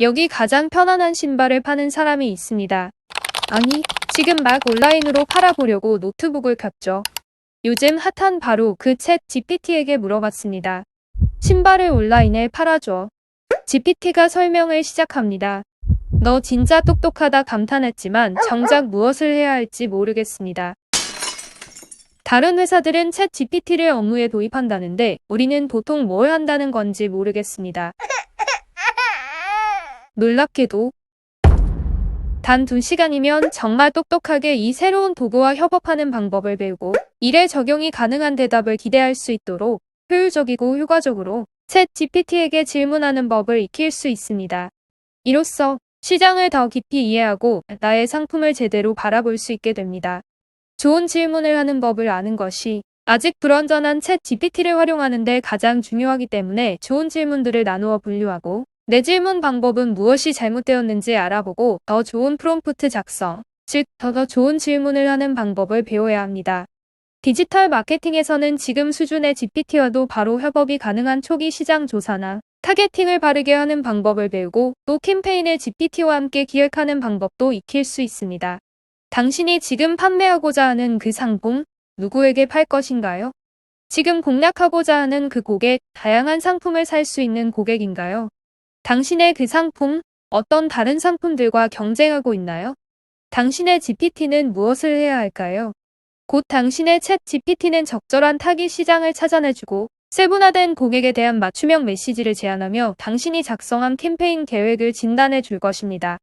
여기 가장 편안한 신발을 파는 사람이 있습니다. 아니, 지금 막 온라인으로 팔아보려고 노트북을 켰죠. 요즘 핫한 바로 그 챗 GPT에게 물어봤습니다. 신발을 온라인에 팔아줘. GPT가 설명을 시작합니다. 너 진짜 똑똑하다 감탄했지만 정작 무엇을 해야 할지 모르겠습니다. 다른 회사들은 챗 GPT를 업무에 도입한다는데 우리는 보통 뭘 한다는 건지 모르겠습니다. 놀랍게도 단 2시간이면 정말 똑똑하게 이 새로운 도구와 협업하는 방법을 배우고 일에 적용이 가능한 대답을 기대할 수 있도록 효율적이고 효과적으로 챗 GPT에게 질문하는 법을 익힐 수 있습니다. 이로써 시장을 더 깊이 이해하고 나의 상품을 제대로 바라볼 수 있게 됩니다. 좋은 질문을 하는 법을 아는 것이 아직 불완전한 챗 GPT를 활용하는 데 가장 중요하기 때문에 좋은 질문들을 나누어 분류하고 내 질문 방법은 무엇이 잘못되었는지 알아보고 더 좋은 프롬프트 작성, 즉, 더, 더 좋은 질문을 하는 방법을 배워야 합니다. 디지털 마케팅에서는 지금 수준의 GPT와도 바로 협업이 가능한 초기 시장 조사나 타겟팅을 바르게 하는 방법을 배우고 또 캠페인을 GPT와 함께 기획하는 방법도 익힐 수 있습니다. 당신이 지금 판매하고자 하는 그 상품, 누구에게 팔 것인가요? 지금 공략하고자 하는 그 고객, 다양한 상품을 살 수 있는 고객인가요? 당신의 그 상품, 어떤 다른 상품들과 경쟁하고 있나요? 당신의 GPT는 무엇을 해야 할까요? 곧 당신의 챗 GPT는 적절한 타깃 시장을 찾아내주고 세분화된 고객에 대한 맞춤형 메시지를 제안하며 당신이 작성한 캠페인 계획을 진단해 줄 것입니다.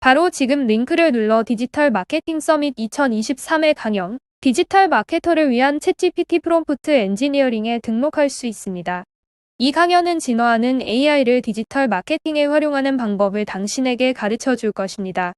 바로 지금 링크를 눌러 디지털 마케팅 서밋 2023의 강연, 디지털 마케터를 위한 챗GPT 프롬프트 엔지니어링에 등록할 수 있습니다. 이 강연은 진화하는 AI를 디지털 마케팅에 활용하는 방법을 당신에게 가르쳐 줄 것입니다.